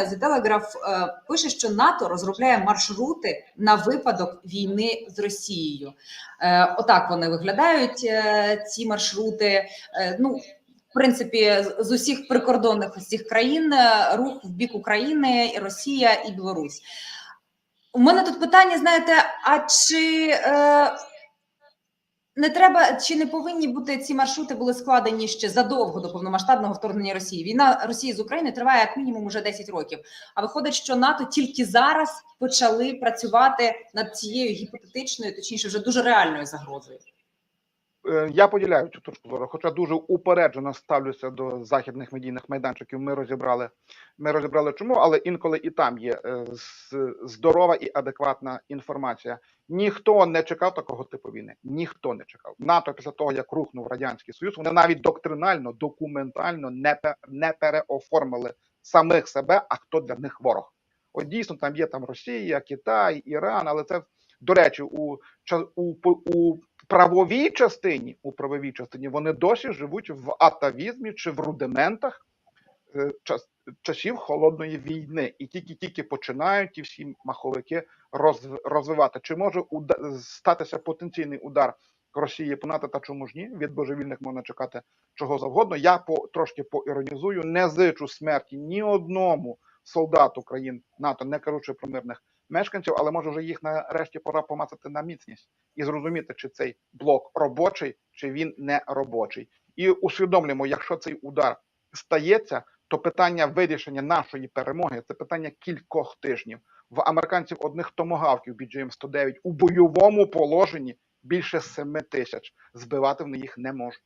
видання The Telegraph е, пише, що НАТО розробляє маршрути на випадок війни з Росією. Е, Отак вони виглядають. е, Ці маршрути. Ну в принципі, з- усіх прикордонних усіх країн рух в бік України, Росія і Білорусь. У мене тут питання: знаєте, а чи не треба, чи не повинні бути ці маршрути були складені ще задовго до повномасштабного вторгнення Росії? Війна Росії з України триває як мінімум уже 10 років. А виходить, що НАТО тільки зараз почали працювати над цією гіпотетичною, точніше, вже дуже реальною загрозою. Е, Я поділяю цю точку зору, хоча дуже упереджено ставлюся до західних медійних майданчиків. Ми розібрали, ми розібрали чому, але інколи і там є е, здорова і адекватна інформація. Ніхто не чекав такого типу війни. Ніхто не чекав. НАТО після того, як рухнув радянський союз, вони навіть доктринально, документально не не переоформили самих себе, а хто для них ворог. От дійсно там є там Росія, Китай, Іран, але це до речі, у у, у правовій частині, у правовій частині вони досі живуть в атавізмі чи в рудиментах е, час, часів холодної війни, і тільки тільки починають ті всі маховики роз, розвивати. Чи може статися потенційний удар Росії по НАТО та чому ж ні? Від божевільних можна чекати чого завгодно. Я по трошки поіронізую, не зичу смерті ні одному солдату країн НАТО, не кажучи про мирних мешканців, але може вже їх нарешті пора помацати на міцність і зрозуміти, чи цей блок робочий, чи він не робочий. І усвідомлюємо, якщо цей удар стається, то питання вирішення нашої перемоги це питання кількох тижнів. В американців одних томогавків BGM-109 у бойовому положенні більше 7 тисяч. Збивати вони їх не можуть.